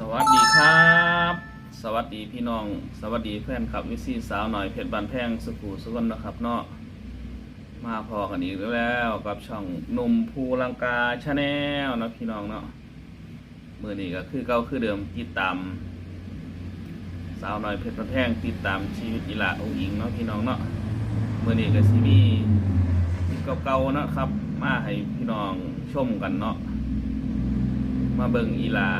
สวัสดีครับ สวัสดีพี่น้อง สวัสดีแฟนคลับวิซี่สาวหน่อยเพชรบานแพงสุขุสุกนนะครับเนาะมาพอกันอีกแล้วกับช่องนุ่มภูลังกาชาแนลนะพี่น้องเนาะมือนี้ก็คือเก่าคือเดิมติดตาม สาวหน่อยเพชรบานแพงติดตามชีวิตอีหลาองหญิงเนาะพี่น้องเนาะมือนี้ก็สิมีเก่าๆเนาะครับ มาให้พี่น้องชมกันเนาะมาเบิ่งอีหลา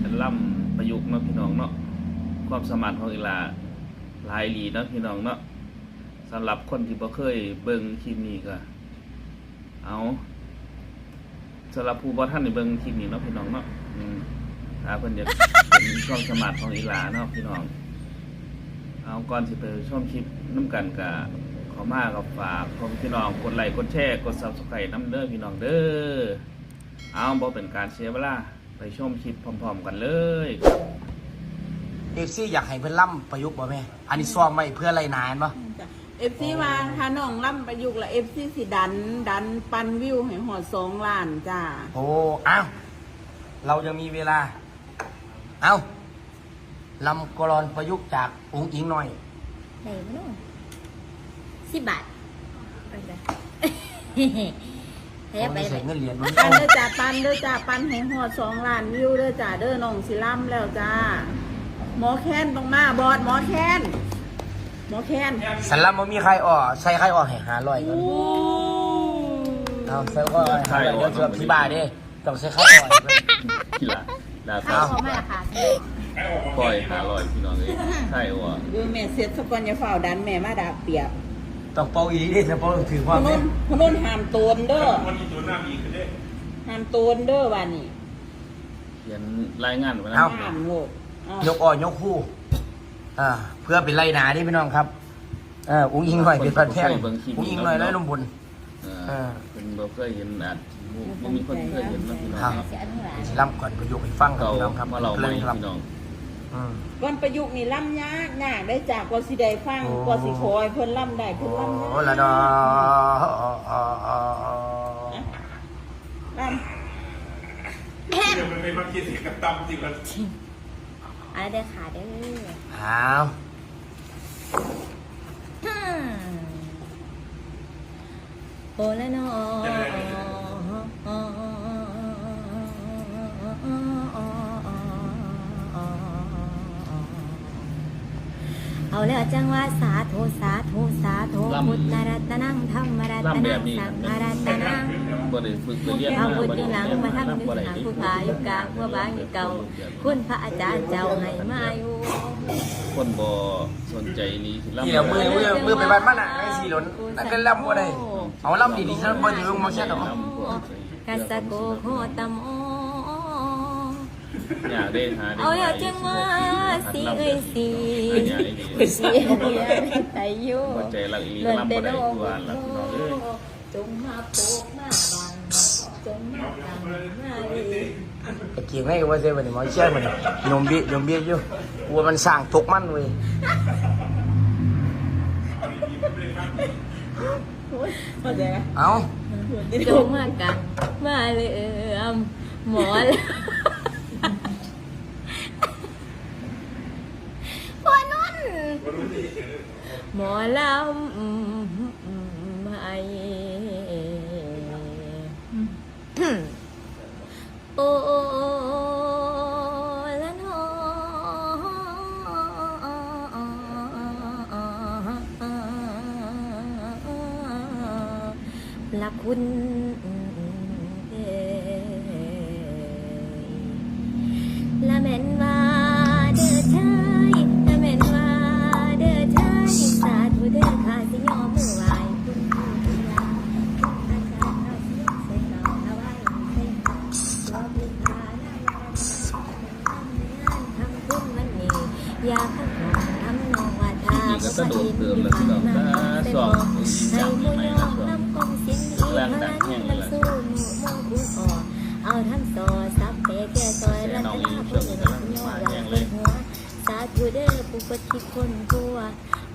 เป็นล่ำประยุกต์เนาะพี่น้องเนาะความสามารถของอีหลาหลายอีหลีเนาะพี่น้องเนาะสำหรับคนที่บ่เคยเบิ่งคลิปนี้ก็เอาสำหรับผู้บ่ท่านได้เบิ่งคลิปนี้เนาะพี่น้องเนาะอืมถ้าเพิ่นจะเป็นความสามารถของอีหลาเนาะพี่น้องเอาก่อนสิไปชมคลิปน้ำกันกะขอมากับฝากพ่อพี่น้องกดไลค์กดแชร์กด Subscribe น้ำเด้อพี่น้องเด้อเอาบ่เป็นการเสียเวลา ไปชมคลิปพร้อมๆกันเลยเอฟซีอยากให้เพื่อนล่ำประยุกต์บ่แม่ อันนี้ซ้อมไว้เพื่ออะไรนานบ่เอฟซีว่าถ้าน้องล่ำประยุกต์และเอฟซีสิดัน ดันปันวิวให้หอดสองล้านจ้า โอ้อ้าวเรายังมีเวลา เอ้าลำกรอนประยุกต์จากองค์อิงหน่อยไหนวะน้องสิบบาท ไปเลยเฮ้ยผมไปไม่ไปใส่เงินเหรียญมันปันเด้อจ้าปันเด้อจ้าปันให้หอดสองล้านวิวเด้อจ้าเด้อน้องสิล่ำแล้วจ้า หมอแค้นต้องมาบอดหมอแค้นหมอแค้นสันลำมันมีใครอ่อใส่ใครอ่อให้หาลอยก่อนโอ้เอาใส่ก็หาลอยเดี๋ยวเสือพี่บาเด้ต้องใส่ใครอ่อยก่อนกีฬาดาใครฟ้าเขามาราคาสิปล่อยหาลอยพี่น้องเลยใช่ว่ะดูแม่เสร็จสกอนอย่าเฝ้าดันแม่มาดาเปียก ต้องเป่าอีเด้ถ้าเป่าถือคพวามนุ่เด้นพนุ่นห้ามโตนเด้อห้ามโตนเด้อวันนี้เขียนรายงานไว้นะห้ามโง่เอายกอ่อยกคู่อ่าเพื่อเป็นไรหนาดิพี่น้องครับเอออุ้งอิงหน่อยเป็นพันแท่งอุ้งอิงหน่อยแล้วลมบุญเอเอออเป็นบ่เคยเห็นอาจบ่มีคนเคยเห็นเนาะพี่น้องครับเนาะเสียทั้งหลายสิล่ำก่อนประยุกต์ให้ฟังครับเก่าพี่น้องครับมาเราใหม่เพลินครับพี่น้อง อืมวันประยุกต์นี่ล่ำยากยากได้จากกว่าสิได้ฟังโอ้ กว่าสิคอยเพิ่นล่ำได้เพิ่นล่ำได้โอ้ละดอล่มันเป็นมาคิดสิกับตำสิกับอะไรเด้อขาเด้ออ้าวฮึ่มโอ้ละน้อ เอาแล้วจังว่าสาธุสาธุสาธุพุทธรัตนังธรรมรัตนังสังฆรัตนัง บ่ได้ฝึกไปเรียนเอามาบุญบ่ได้ที่หลังเรียนมามาทำนำที่บ่ได้หลังผู้พาอยู่กลางผู้บางอยู่เก่า คุณพระอาจารย์เจ้าให้มาอยู่คนบ่สนใจนี่สินี่เดี๋ยวมือมือมือไปบ้านมันอะไอ้สีหล่นนั่นก็ล่ำบ่ได้เอาล่ำดีๆฉันบ่อยู่ลงมาแค่ดอกกัสโกโคตมโอ อยากได้หาได้เอาแล้วจังว่าสีเอ้ยสีสีไตอยู่บ่ใจรักอีเลินลำเดบ่โนได้คือว่าล่ะพี่น้องเอ้ยจงมาโปกมาบังจงมาตังมาดีไอ้เกียงไงก็ว่าเซ่บัดนี้หมอเชื่อมันยมเบี้ยยมเบี้ยอยู่กลัวมันสร้างตกมันเว้ยเข้าใจไหมเอาจงมากันมาเลื่อมหมอลพอนุ่ นหมอลำไม่โอ้ล แรงดันแห้งเลยเอาทำต่อซับเปแก่ซอยรัตนาผู้เงินยอดวางเป็นหัวสาธุเด้อผู้ปฏิคนกลัว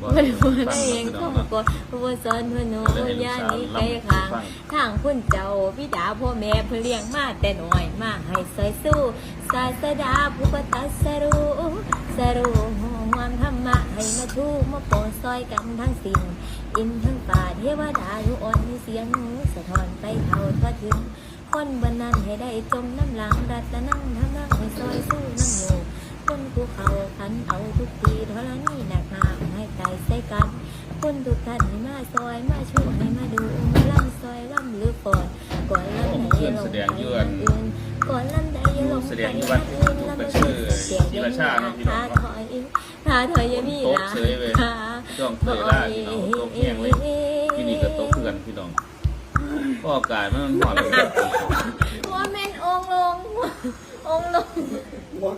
บริวารเองก็บอกว่าบสอนพนอยานี้ไกลขางทางคุณเจ้าพี่ดาพ่อแม่เพื่อเลี้ยงมาแต่น้อยมาให้ซอยสู้ศาสดาผู้ปตัสรู้สรู้ วามธรรมะให้มาทูกมาโปรดซอยกันทั้งสิ่ง อินทั้งป่าเทวดาอยู่อ่อนมีเสียงสะท้อนไปเท่าทั่วถึง คนบนนั้นให้ได้จมน้ำหลังรัตนั่งทำนั่งให้ซอยสู้น้ำอยู่คนภูเขาขันเอาทุกทีเท่านี้หนักหนาให้ใจใส่กัน คนทุกท่านให้มาซอยมาช่วยให้มาดูมาล่ำซอยล่ำหรือก่อนก่อนล่ำไหนลงไปอื่นก่อนล่ำใดลงไปอื่นล่ำไปชื่อเสียงยัง หาถอยหาถอยยังมีหลาหาช่วงเตยล่าพี่น้องตกแห้งเลยที่นี่ก็ตกเพื่อนพี่น้องก็อากาศมันหอนเลยว่าแม่นองลง องลงว่า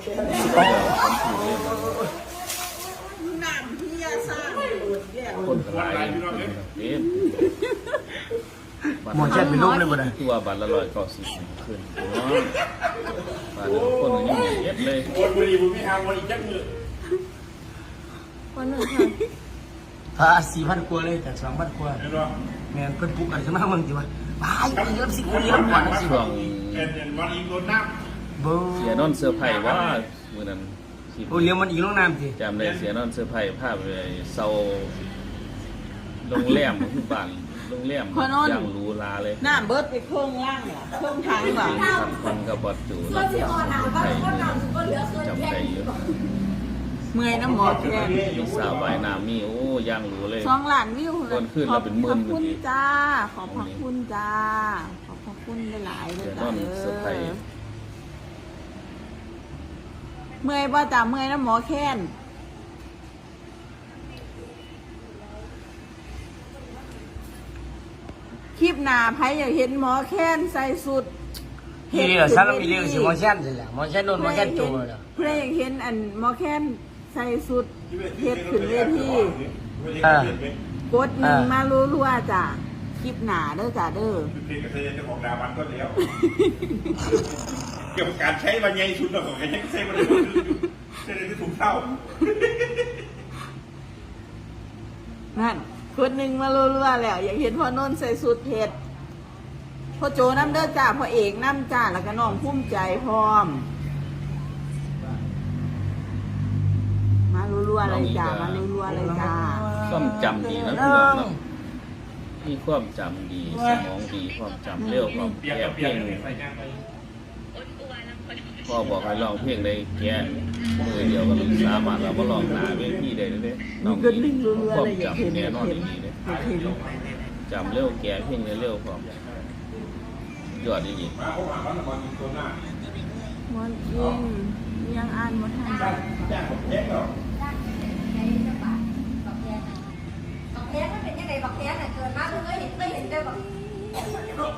แย่คนกระไรเอ๊ะหมอแช่เป็นลูกเลยบ่ได้ตัวบัตรละร้อยเก้าสิบขึ้นน้องบัตรคนอยังมีเย็ดเลยวนบุรีบุรีทางวันอีกจักมือ คนหนึ่งค่ะพาสี่พันกว่าเลยแต่สองพันกว่าเห็นป่ะแม่นเพิ่นปลุกกันขึ้นมาเมืองจิว่าบายไปเยอะสิกูเลี้ยงก่อนสิช่วงเห็นเห็นวันอีกโดนน้เบ้เสียนอนเซอร์ไพรส์ว่ามือนั้นที่โอ้เลี้ยงมันอีกลงน้ำสิจำได้เสียนอนเซอร์ไพรส์ภาพเลยเซาโรงแรมที่บ้านโรงแรมอย่างหรูหราเลยน้ำเบิดไปเครื่องล่างเหรอเครื่องทางบ่ทำฟังกับบอดจูแล้วก็ไทยจำได้อยู่ เมื่อยน้ำหมอแคนมีสาวใบายน้ำมีโอ้ย่างหรูเลยสองล้านวิวคนขึ้นเราเป็นหมื่นขอบคุณเมื่อกี้จ้า ขอบพระคุณจ้า ขอบพระคุณหลายๆเลยเดี๋ยวจ้านอนเด้เซอร์ไพรอส์เมื่อยบ่จ้าเมื่อยน้ำหมอแคนคลิปหน้าไผอยากเห็นหมอแคนใส่สุดนี่เหรอซะแล้วมีเรื่องสิหมอแช่นสิล่ะหมอแช่นโดนหมอแช่นโจรเหรอเพื่ออยากเห็นอันหมอแคน ใส่สุดำเฮ็ดขึ้นเวทีเออกดหนึ่งมารัวๆจ้ะคลิปหนาเด้อจ้ะเด้อเพลงกับเธอเจ้าของดาวันก็แล้ว เกี่ยวกับการใช้บรรยายชุดของใครใช้บรรยายชุดอยู่ใช้ในที่ถูกเท่านั่นกดหนึ่งมารัวๆแล้ว อยากเห็นพ่อนนท์ใส่สุดเผ็ดพ่อโจน้ำเด้อจ้าพ่อเอกน้ำจ้าแล้วก็น้องพุ่มใจพร้อม มารัวๆเลยจ้ามารัวๆเลยจ้าความจำดีนะพี่น้องเนาะมีความจำดีสมองดีความจำเร็วความเปียกแก่กับเพเปีลยกงใส่ยางไปพ่อบอกให้ร้องเพลงได้แก่มือเดียวก็สามารถเราก็ร้องหนาเวทีได้เลยน้มีองกดหนึ่งรัวควาๆมเลยอยากเห็นจำอแน่ยากนอนเห็นดีเลยอยากเห็นจำเร็วแก่เพลงเร็วๆความยอดดีมาเขาหาวันละวันตัวหน้ามอนยิงยังอ่านหมดทัน แจ้งผมแจ้งแล้ว บักแท้มันเป็นยังไงบักแท้น่ะเกิดมาเพิ่งเคยเห็นเคยเห็นได้บัก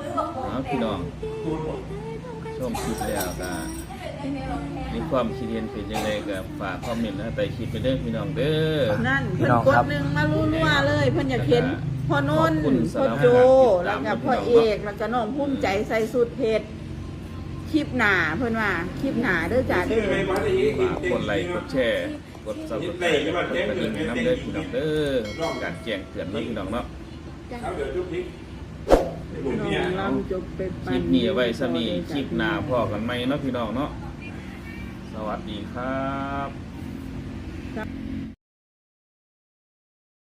หรือบักโเอา พี่น้องตูนหมดชมคลิปแล้วก็มีความคิดเห็นเป็นยังไงก็ฝากคอมเมนต์นะแต่คลิปไปเด้อพี่น้องเด้อนั่นเพิ่นกดหนึ่งมารัวๆเลย เพิ่นอยากเห็นพ่อนนท์ขอบคุณสำพ่อหรับโจการติดตามแล้วก็พ่อเอกแล้วก็น้องพุ่มใจใส่สุดเผ็ดคลิปหนาเพิ่นว่าคลิปหนาเด้อจ้าที่เด้อไปวัดอีกฝากกดไลค์กดแชร์กดซับสไครต์กดกระดิ่งให้น้ำเด้อพี่น้องเด้อการแจ้งเตือนเนาะพี่น้องเนาะ เขาเดี๋ยวจุ๊บเหนียไปคลิปนี้ไว้ซะนี่คลิปหน้าพ่อกันไหมเนาะพี่น้องเนาะ สวัสดีครับ